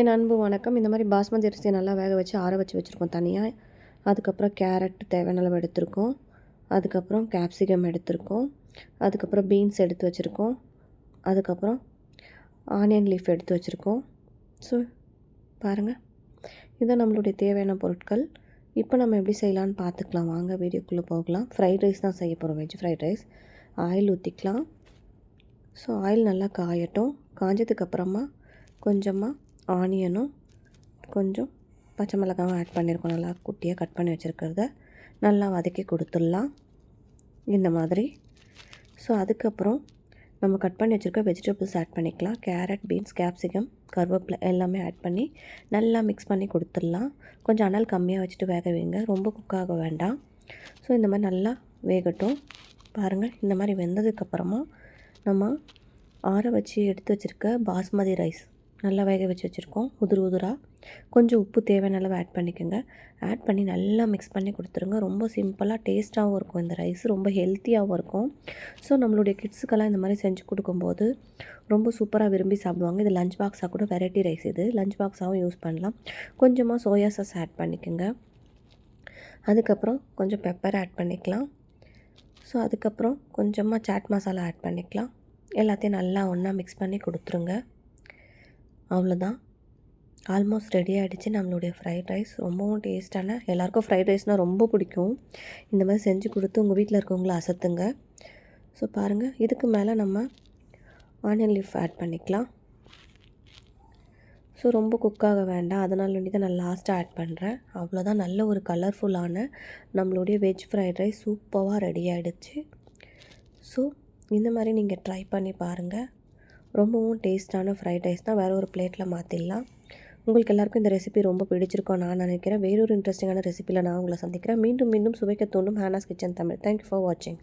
என் அன்பு வணக்கம். இந்த மாதிரி பாஸ்மதி அரிசியை நல்லா வேக வச்சு ஆற வச்சு வச்சுருக்கோம் தனியாக அதுக்கப்புறம் கேரட் தேவையான அளவு எடுத்திருக்கோம். அதுக்கப்புறம் கேப்சிகம் எடுத்திருக்கோம். அதுக்கப்புறம் பீன்ஸ் எடுத்து வச்சுருக்கோம். அதுக்கப்புறம் ஆனியன் லீஃப் எடுத்து வச்சுருக்கோம். ஸோ பாருங்கள் இதான் நம்மளுடைய தேவையான பொருட்கள். இப்போ நம்ம எப்படி செய்யலான்னு பார்த்துக்கலாம். வாங்க வீடியோக்குள்ளே போகலாம். ஃப்ரைட் ரைஸ் தான் செய்ய போகிறோம் வெஜ் ஃப்ரைட் ரைஸ் ஆயில் ஊற்றிக்கலாம் ஸோ ஆயில் நல்லா காயட்டும். காஞ்சதுக்கப்புறமா கொஞ்சமாக ஆனியனும் கொஞ்சம் பச்சை மிளகாவும் ஆட் பண்ணியிருக்கோம். நல்லா குட்டியாக கட் பண்ணி வச்சுருக்கிறத நல்லா வதக்கி கொடுத்துடலாம். இந்த மாதிரி. ஸோ அதுக்கப்புறம் நம்ம கட் பண்ணி வச்சுருக்க வெஜிடபிள்ஸ் ஆட் பண்ணிக்கலாம். கேரட் பீன்ஸ் கேப்சிகம் கருவேப்பிலை எல்லாமே ஆட் பண்ணி நல்லா மிக்ஸ் பண்ணி கொடுத்துடலாம். கொஞ்சம் அனல் கம்மியாக வச்சுட்டு வேக வைங்க. ரொம்ப குக்காக வேண்டாம். ஸோ இந்த மாதிரி நல்லா வேகட்டும். பாருங்கள் இந்த மாதிரி வெந்ததுக்கப்புறமா நம்ம ஆற வச்சு எடுத்து வச்சுருக்க பாஸ்மதி ரைஸ் நல்லா வேக வச்சு வச்சுருக்கோம். உதிர் உதிராக கொஞ்சம் உப்பு தேவையான அளவு ஆட் பண்ணிக்கோங்க. ஆட் பண்ணி நல்லா மிக்ஸ் பண்ணி கொடுத்துருங்க. ரொம்ப சிம்பிளாக டேஸ்ட்டாகவும் இருக்கும். இந்த ரைஸ் ரொம்ப ஹெல்த்தியாகவும் இருக்கும். ஸோ நம்மளுடைய கிட்ஸுக்கெல்லாம் இந்த மாதிரி செஞ்சு கொடுக்கும்போது ரொம்ப சூப்பராக விரும்பி சாப்பிடுவாங்க. இது லஞ்ச் பாக்ஸாக கூட வெரைட்டி ரைஸ் இது. லஞ்ச் பாக்ஸாகவும் யூஸ் பண்ணலாம். கொஞ்சமாக சோயா சாஸ் ஆட் பண்ணிக்கோங்க. அதுக்கப்புறம் கொஞ்சம் பெப்பர் ஆட் பண்ணிக்கலாம். ஸோ அதுக்கப்புறம் கொஞ்சமாக சாட் மசாலா ஆட் பண்ணிக்கலாம். எல்லாத்தையும் நல்லா ஒன்றா மிக்ஸ் பண்ணி கொடுத்துருங்க. அவ்வளோதான். ஆல்மோஸ்ட் ரெடி ஆகிடுச்சு நம்மளுடைய ஃப்ரைட் ரைஸ் ரொம்பவும் டேஸ்ட்டான எல்லாேருக்கும் ஃப்ரைட் ரைஸ்னால் ரொம்ப பிடிக்கும். இந்த மாதிரி செஞ்சு கொடுத்து உங்கள் வீட்டில் இருக்கவங்கள அசத்துங்க. ஸோ பாருங்கள் இதுக்கு மேலே நம்ம ஆனியன் லீஃப் ஆட் பண்ணிக்கலாம். ஸோ ரொம்ப குக்காக வேண்டாம். அதனால் வேண்டி தான் நான் லாஸ்ட்டாக ஆட் பண்ணுறேன் அவ்வளோதான். நல்ல ஒரு கலர்ஃபுல்லான நம்மளுடைய வெஜ் ஃப்ரைட் ரைஸ் சூப்பராக ரெடி ஆகிடுச்சு ஸோ இந்த மாதிரி நீங்கள் ட்ரை பண்ணி பாருங்கள் ரொம்பவும் டேஸ்ட்டான ஃப்ரைட் ரைஸ் தான் வேறு ஒரு பிளேட்டில் மாற்றிடலாம் உங்களுக்கு எல்லாருக்கும் இந்த ரெசிபி ரொம்ப பிடிச்சிருக்கோம் நான் நினைக்கிறேன். வேறொரு இன்ட்ரெஸ்டிங்கான ரெசிபியில் நான் உங்களை சந்திக்கிறேன். மீண்டும் மீண்டும் சுவைக்க தோண்டும் Hena's kitchen Tamil. Thank you for வாட்சிங்